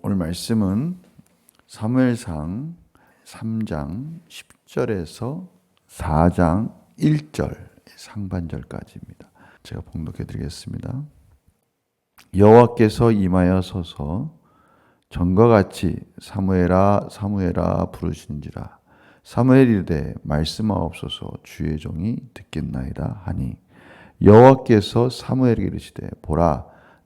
오늘 말씀은 사무엘상 3장 10절에서 4장 1절 상반절까지입니다. 제가 봉독해 드리겠습니다. 여호와께서 임하여 서서 전과 같이 사무엘아 사무엘아 부르시는지라 사무엘이 이르되 말씀하옵소서 주의 종이 듣겠나이다 하니 여호와께서 사무엘에게 이르시되 보라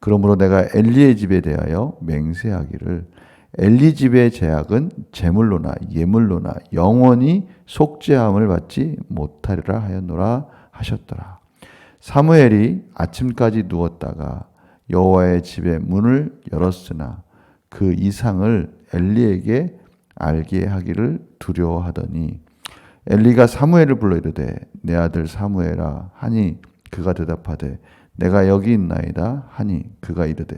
그러므로 내가 엘리의 집에 대하여 맹세하기를 엘리 집의 제약은 제물로나 예물로나 영원히 속죄함을 받지 못하리라 하였노라 하셨더라. 사무엘이 아침까지 누웠다가 여호와의 집의 문을 열었으나 그 이상을 엘리에게 알게 하기를 두려워하더니 엘리가 사무엘을 불러 이르되 내 아들 사무엘아 하니 그가 대답하되 내가 여기 있나이다 하니 그가 이르되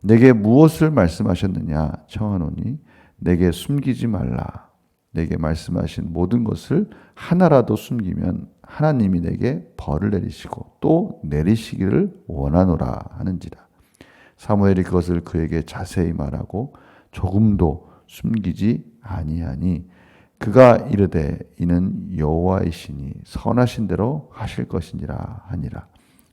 내게 무엇을 말씀하셨느냐 청하노니 내게 숨기지 말라 내게 말씀하신 모든 것을 하나라도 숨기면 하나님이 내게 벌을 내리시고 또 내리시기를 원하노라 하는지라. 사무엘이 그것을 그에게 자세히 말하고 조금도 숨기지 아니하니 그가 이르되 이는 여호와이시니 선하신 대로 하실 것이니라 하니라.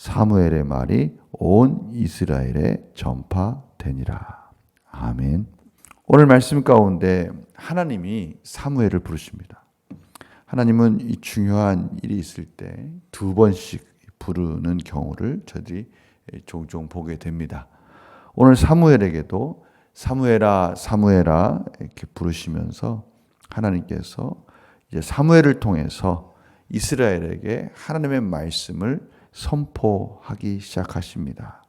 사무엘의 말이 온 이스라엘에 전파되니라. 아멘. 오늘 말씀 가운데 하나님이 사무엘을 부르십니다. 하나님은 이 중요한 일이 있을 때 두 번씩 부르는 경우를 저들이 종종 보게 됩니다. 오늘 사무엘에게도 사무엘아 사무엘아 이렇게 부르시면서 하나님께서 이제 사무엘을 통해서 이스라엘에게 하나님의 말씀을 선포하기 시작하십니다.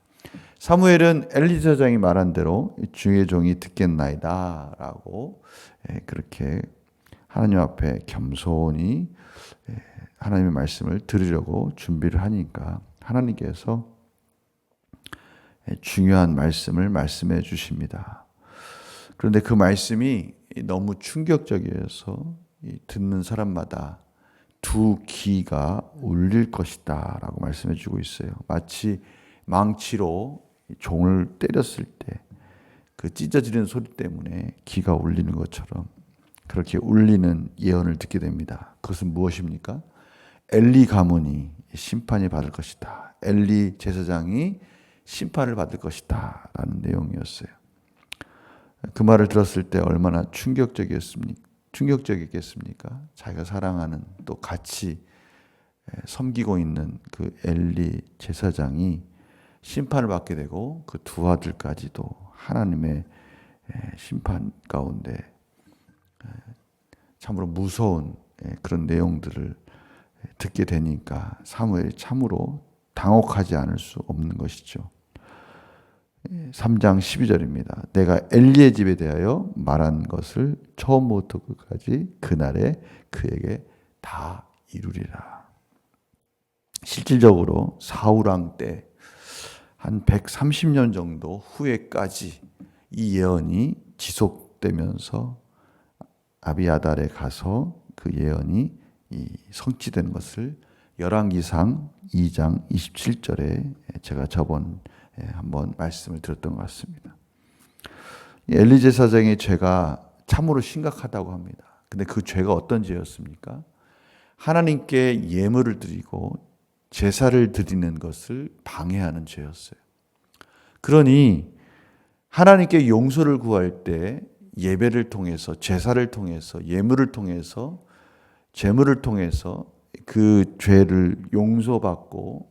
사무엘은 엘리사장이 말한 대로 주의 종이 듣겠나이다라고 그렇게 하나님 앞에 겸손히 하나님의 말씀을 들으려고 준비를 하니까 하나님께서 중요한 말씀을 말씀해 주십니다. 그런데 그 말씀이 너무 충격적이어서 듣는 사람마다 두 귀가 울릴 것이다 라고 말씀해 주고 있어요. 마치 망치로 종을 때렸을 때 그 찢어지는 소리 때문에 귀가 울리는 것처럼 그렇게 울리는 예언을 듣게 됩니다. 그것은 무엇입니까? 엘리 가문이 심판이 받을 것이다. 엘리 제사장이 심판을 받을 것이다. 라는 내용이었어요. 그 말을 들었을 때 얼마나 충격적이었습니까? 충격적이겠습니까? 자기가 사랑하는 또 같이 섬기고 있는 그 엘리 제사장이 심판을 받게 되고 그 두 아들까지도 하나님의 심판 가운데 참으로 무서운 그런 내용들을 듣게 되니까 사무엘이 참으로 당혹하지 않을 수 없는 것이죠. 3장 12절입니다. 내가 엘리의 집에 대하여 말한 것을 처음부터 끝까지 그날에 그에게 다 이루리라. 실질적으로 사우랑 때 한 130년 정도 후에까지 이 예언이 지속되면서 아비아달에 가서 그 예언이 성취된 것을 열왕기상 2장 27절에 제가 저번 한번 말씀을 드렸던 것 같습니다. 엘리제 사장의 죄가 참으로 심각하다고 합니다. 근데 그 죄가 어떤 죄였습니까? 하나님께 예물을 드리고 제사를 드리는 것을 방해하는 죄였어요. 그러니 하나님께 용서를 구할 때 예배를 통해서 제사를 통해서 예물을 통해서 제물을 통해서 그 죄를 용서받고 에,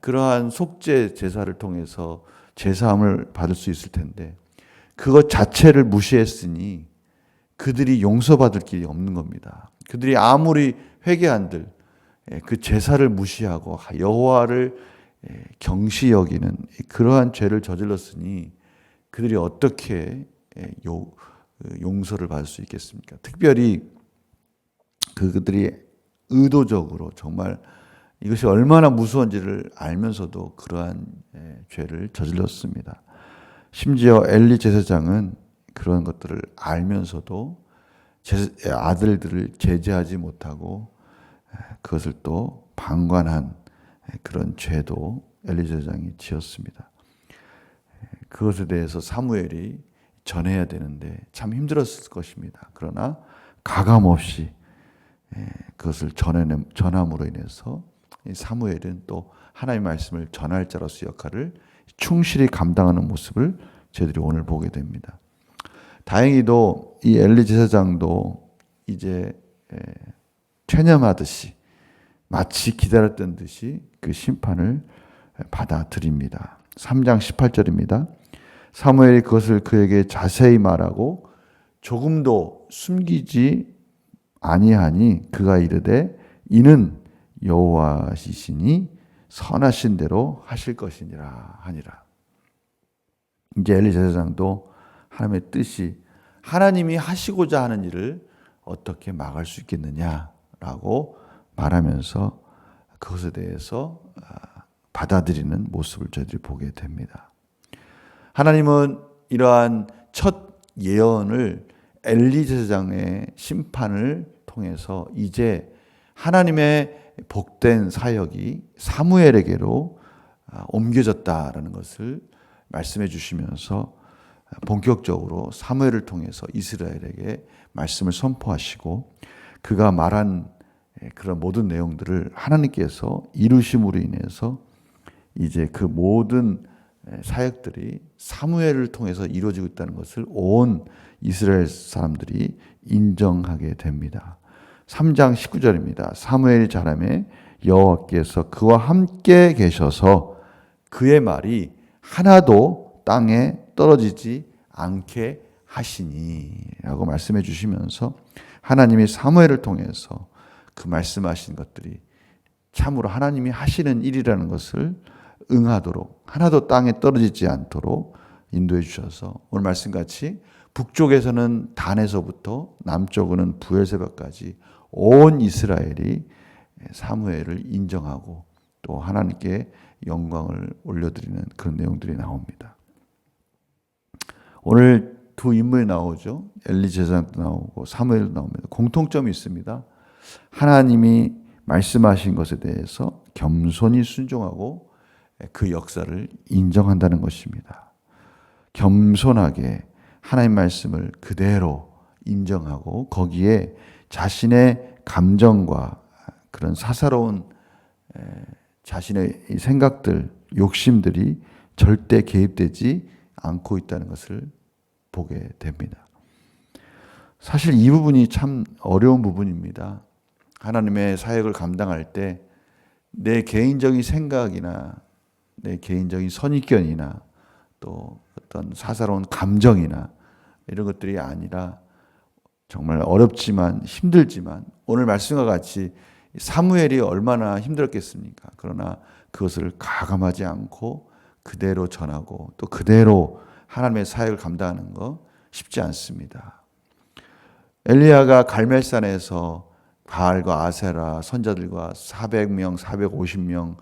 그러한 속죄 제사를 통해서 제사함을 받을 수 있을 텐데 그것 자체를 무시했으니 그들이 용서받을 길이 없는 겁니다. 그들이 아무리 회개한들 에, 그 제사를 무시하고 여호와를 에, 경시 여기는 그러한 죄를 저질렀으니 그들이 어떻게 그 용서를 받을 수 있겠습니까? 특별히 그들이 의도적으로 정말 이것이 얼마나 무서운지를 알면서도 그러한 예, 죄를 저질렀습니다. 심지어 엘리 제사장은 그런 것들을 알면서도 제- 예, 아들들을 제재하지 못하고 예, 그것을 또 방관한 예, 그런 죄도 엘리 제사장이 지었습니다. 예, 그것에 대해서 사무엘이 전해야 되는데 참 힘들었을 것입니다. 그러나 가감 없이 예, 그것을 전함으로 인해서 이 사무엘은 또 하나님의 말씀을 전할 자로서 역할을 충실히 감당하는 모습을 저희들이 오늘 보게 됩니다. 다행히도 이 엘리 제사장도 이제 에, 퇴념하듯이 마치 기다렸던 듯이 그 심판을 받아들입니다. 3장 18절입니다. 사무엘이 그것을 그에게 자세히 말하고 조금도 숨기지 아니하니 그가 이르되 이는 여호와시시니 선하신 대로 하실 것이니라 하니라. 이제 엘리 제사장도 하나님의 뜻이 하나님이 하시고자 하는 일을 어떻게 막을 수 있겠느냐라고 말하면서 그것에 대해서 아, 받아들이는 모습을 저희들이 보게 됩니다. 하나님은 이러한 첫 예언을 엘리 제사장의 심판을 통해서 이제 하나님의 복된 사역이 사무엘에게로 아, 옮겨졌다라는 것을 말씀해 주시면서 본격적으로 사무엘을 통해서 이스라엘에게 말씀을 선포하시고 그가 말한 그런 모든 내용들을 하나님께서 이루심으로 인해서 이제 그 모든 사역들이 사무엘을 통해서 이루어지고 있다는 것을 온 이스라엘 사람들이 인정하게 됩니다. 3장 19절입니다. 사무엘이 자라매 여호와께서 그와 함께 계셔서 그의 말이 하나도 땅에 떨어지지 않게 하시니라고 말씀해 주시면서 하나님이 사무엘을 통해서 그 말씀하신 것들이 참으로 하나님이 하시는 일이라는 것을 응하도록 하나도 땅에 떨어지지 않도록 인도해 주셔서 오늘 말씀 같이 북쪽에서는 단에서부터 남쪽은 부엘세바까지 온 이스라엘이 사무엘을 인정하고 또 하나님께 영광을 올려드리는 그런 내용들이 나옵니다. 오늘 두 인물이 나오죠. 엘리 제사장도 나오고 사무엘도 나옵니다. 공통점이 있습니다. 하나님이 말씀하신 것에 대해서 겸손히 순종하고 그 역사를 인정한다는 것입니다. 겸손하게 하나님 말씀을 그대로 인정하고 거기에 자신의 감정과 그런 사사로운 자신의 생각들, 욕심들이 절대 개입되지 않고 있다는 것을 보게 됩니다. 사실 이 부분이 참 어려운 부분입니다. 하나님의 사역을 감당할 때 내 개인적인 생각이나 내 개인적인 선입견이나 또 어떤 사사로운 감정이나 이런 것들이 아니라 정말 어렵지만 힘들지만 오늘 말씀과 같이 사무엘이 얼마나 힘들었겠습니까? 그러나 그것을 가감하지 않고 그대로 전하고 또 그대로 하나님의 사역을 감당하는 거 쉽지 않습니다. 엘리야가 갈멜산에서 바알과 아세라 선자들과 400명, 450명,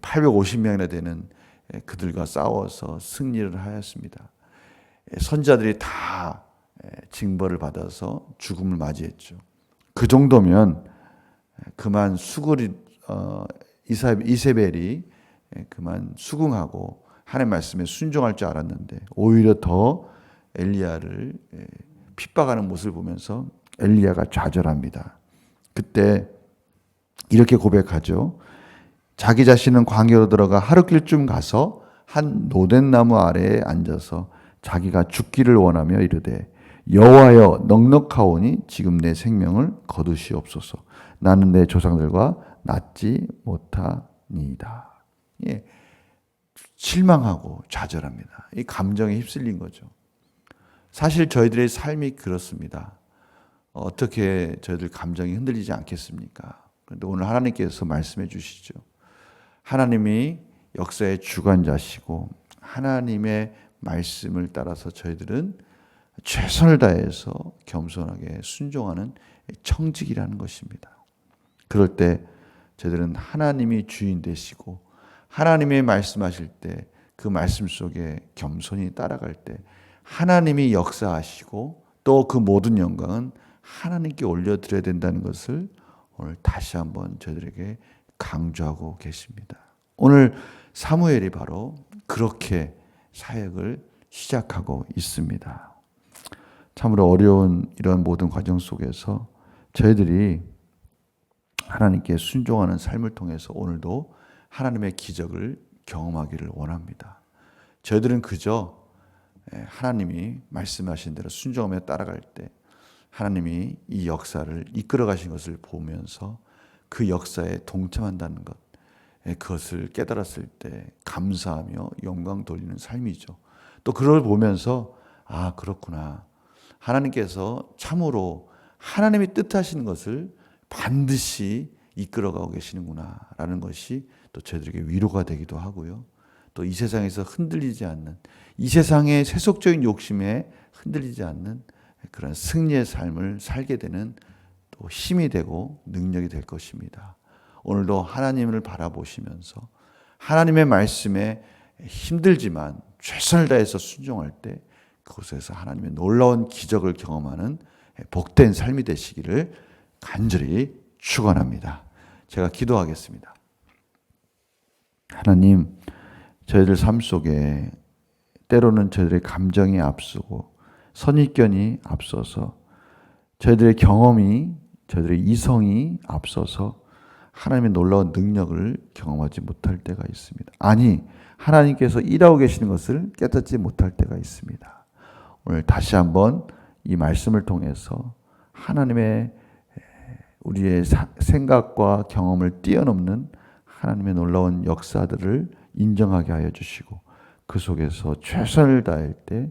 850명이나 되는 그들과 싸워서 승리를 하였습니다. 선자들이 다 징벌을 받아서 죽음을 맞이했죠. 그 정도면 그만 수고리 어, 이세벨이 그만 수긍하고 하나님 말씀에 순종할 줄 알았는데 오히려 더 엘리야를 핍박하는 모습을 보면서 엘리야가 좌절합니다. 그때 이렇게 고백하죠. 자기 자신은 광야로 들어가 하루길쯤 가서 한 노된 나무 아래에 앉아서 자기가 죽기를 원하며 이르되 여호와여 넉넉하오니 지금 내 생명을 거두시옵소서. 나는 내 조상들과 낫지 못하니이다. 예, 실망하고 좌절합니다. 이 감정에 휩쓸린 거죠. 사실 저희들의 삶이 그렇습니다. 어떻게 저희들 감정이 흔들리지 않겠습니까? 그런데 오늘 하나님께서 말씀해 주시죠. 하나님이 역사의 주관자시고 하나님의 말씀을 따라서 저희들은 최선을 다해서 겸손하게 순종하는 청직이라는 것입니다. 그럴 때 저희들은 하나님이 주인 되시고 하나님의 말씀하실 때 그 말씀 속에 겸손히 따라갈 때 하나님이 역사하시고 또 그 모든 영광은 하나님께 올려드려야 된다는 것을 오늘 다시 한번 저희들에게 강조하고 계십니다. 오늘 사무엘이 바로 그렇게 사역을 시작하고 있습니다. 참으로 어려운 이런 모든 과정 속에서 저희들이 하나님께 순종하는 삶을 통해서 오늘도 하나님의 기적을 경험하기를 원합니다. 저희들은 그저 예, 하나님이 말씀하신 대로 순종하며 따라갈 때 하나님이 이 역사를 이끌어 가신 것을 보면서 그 역사에 동참한다는 것, 예, 그것을 깨달았을 때 감사하며 영광 돌리는 삶이죠. 또 그걸 보면서 아, 그렇구나. 하나님께서 참으로 하나님이 뜻하시는 것을 반드시 이끌어가고 계시는구나라는 것이 또 저희들에게 위로가 되기도 하고요. 또 이 세상에서 흔들리지 않는 이 세상의 세속적인 욕심에 흔들리지 않는 그런 승리의 삶을 살게 되는 또 힘이 되고 능력이 될 것입니다. 오늘도 하나님을 바라보시면서 하나님의 말씀에 힘들지만 최선을 다해서 순종할 때 그곳에서 하나님의 놀라운 기적을 경험하는 복된 삶이 되시기를 간절히 축원합니다. 제가 기도하겠습니다. 하나님, 저희들 삶 속에 때로는 저희들의 감정이 앞서고 선입견이 앞서서 저희들의 경험이 저희들의 이성이 앞서서 하나님의 놀라운 능력을 경험하지 못할 때가 있습니다. 아니, 하나님께서 일하고 계시는 것을 깨닫지 못할 때가 있습니다. 오늘 다시 한번 이 말씀을 통해서 하나님의 우리의 생각과 경험을 뛰어넘는 하나님의 놀라운 역사들을 인정하게 하여 주시고 그 속에서 최선을 다할 때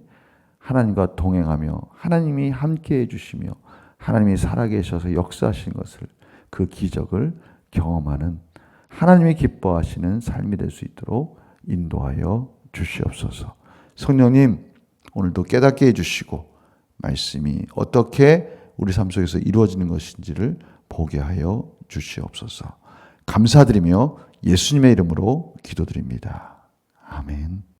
하나님과 동행하며 하나님이 함께 해 주시며 하나님이 살아계셔서 역사하신 것을 그 기적을 경험하는 하나님이 기뻐하시는 삶이 될 수 있도록 인도하여 주시옵소서. 성령님, 오늘도 깨닫게 해주시고, 말씀이 어떻게 우리 삶 속에서 이루어지는 것인지를 보게 하여 주시옵소서. 감사드리며 예수님의 이름으로 기도드립니다. 아멘.